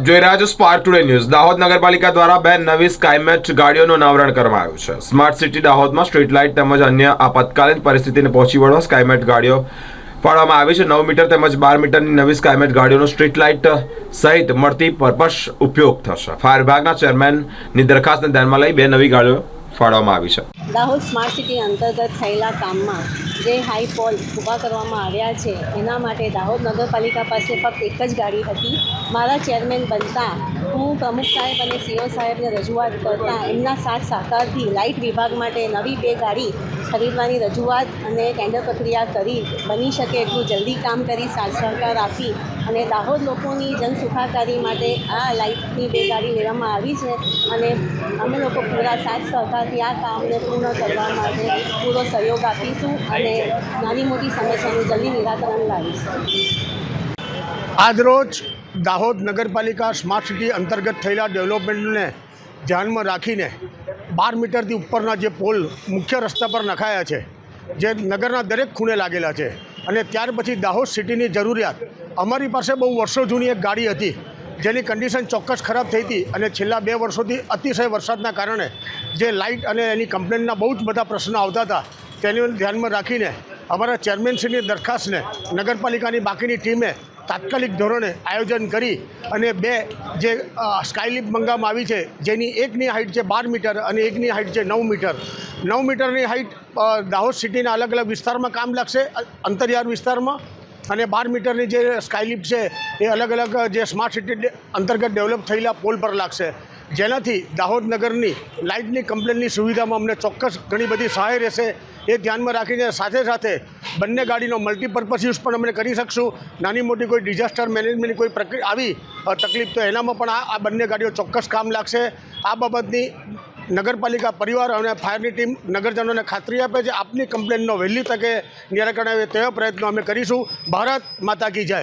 આપ જોઈ રહ્યા છો સ્પાર્ક ટુડે ન્યૂઝ દાહોદ નગરપાલિકા દ્વારા બે નવી સ્કાયમેટ ગાડીઓનું અનાવરણ કરવામાં આવ્યું છે. સ્માર્ટ સિટી દાહોદમાં સ્ટ્રીટ લાઇટ તેમજ અન્ય આપાતકાલીન પરિસ્થિતિને પહોંચી વળવા સ્કાયમેટ ગાડીઓ ફાળવામાં આવી છે. નવ મીટર તેમજ બાર મીટરની નવી સ્કાયમેટ ગાડીઓનો સ્ટ્રીટ લાઇટ સહિત મળતી પર્પસ ઉપયોગ થશે. ફાયર વિભાગના ચેરમેનની દરખાસ્તને ધ્યાનમાં લઈ બે નવી ગાડીઓ ફાળવવામાં આવી છે. દાહોદ સ્માર્ટ સિટી અંતર્ગત થયેલા કામમાં જે હાઈ પોલ ઊભા કરવામાં આવ્યા છે, એના માટે દાહોદ નગરપાલિકા પાસે ફક્ત એક જ ગાડી હતી. મારા ચેરમેન બનતા હું પ્રમુખ સાહેબ અને સીઓ સાહેબને રજૂઆત કરતાં એમના સાથ સહકારથી લાઇટ વિભાગ માટે નવી બે ગાડી ખરીદવાની રજૂઆત અને ટેન્ડર પ્રક્રિયા કરી બની શકે એટલું જલ્દી કામ કરી સાથ સહકાર આપી અને દાહોદ લોકોની જનસુખાકારી માટે આ લાઇટની બે ગાડી લેવામાં આવી છે અને અમે લોકો પૂરા સાથ સહકારથી આ કામને પૂર્ણ કરવા માટે પૂરો સહયોગ આપીશું અને નાની મોટી સમસ્યાનું જલ્દી નિરાકરણ લાવીશું. આજરોજ દાહોદ નગરપાલિકા સ્માર્ટ સિટી અંતર્ગત થયેલા ડેવલપમેન્ટને ધ્યાનમાં રાખીને બાર મીટરથી ઉપરના જે પોલ મુખ્ય રસ્તા પર નખાયા છે, જે નગરના દરેક ખૂણે લાગેલા છે અને ત્યાર પછી દાહોદ સિટીની જરૂરિયાત, અમારી પાસે બહુ વર્ષો જૂની એક ગાડી હતી, જેની કન્ડિશન ચોક્કસ ખરાબ થઈ હતી અને છેલ્લા બે વર્ષોથી અતિશય વરસાદના કારણે જે લાઇટ અને એની કમ્પ્લેનના બહુ જ બધા પ્રશ્નો આવતા હતા, તેને ધ્યાનમાં રાખીને અમારા ચેરમેનશ્રીની દરખાસ્તને નગરપાલિકાની બાકીની ટીમે તાત્કાલિક ધોરણે આયોજન કરી અને બે જે સ્કાયલિપ મંગાવવામાં આવી છે, જેની એકની હાઇટ છે બાર મીટર અને એકની હાઇટ છે નવ મીટર. નવ મીટરની હાઇટ દાહોદ સિટીના અલગ અલગ વિસ્તારમાં કામ લાગશે અંતરિયાળ વિસ્તારમાં. અને બાર મીટરની જે સ્કાયલિપ છે, એ અલગ અલગ જે સ્માર્ટ સિટી અંતર્ગત ડેવલપ થયેલા પોલ પર લાગશે. જેનાથી દાહોદ નગરની લાઇટની કમ્પ્લેનની સુવિધામાં અમને ચોક્કસ ઘણી બધી સહાય રહેશે એ ધ્યાનમાં રાખીને સાથે સાથે બંને ગાડીનો મલ્ટીપર્પઝ યુઝ પણ અમે કરી શકશું. નાની મોટી કોઈ ડિઝાસ્ટર મેનેજમેન્ટની કોઈ પ્રક્રિયા આવી તકલીફ તો એનામાં પણ આ આ બંને ગાડીઓ ચોક્કસ કામ લાગશે. આ બાબતની નગરપાલિકા પરિવાર અને ફાયરની ટીમ નગરજનોને ખાતરી આપે છે. આપની કમ્પ્લેનનો વહેલી તકે નિરાકરણ આવે તેવા પ્રયત્નો અમે કરીશું. ભારત માતા કી જય.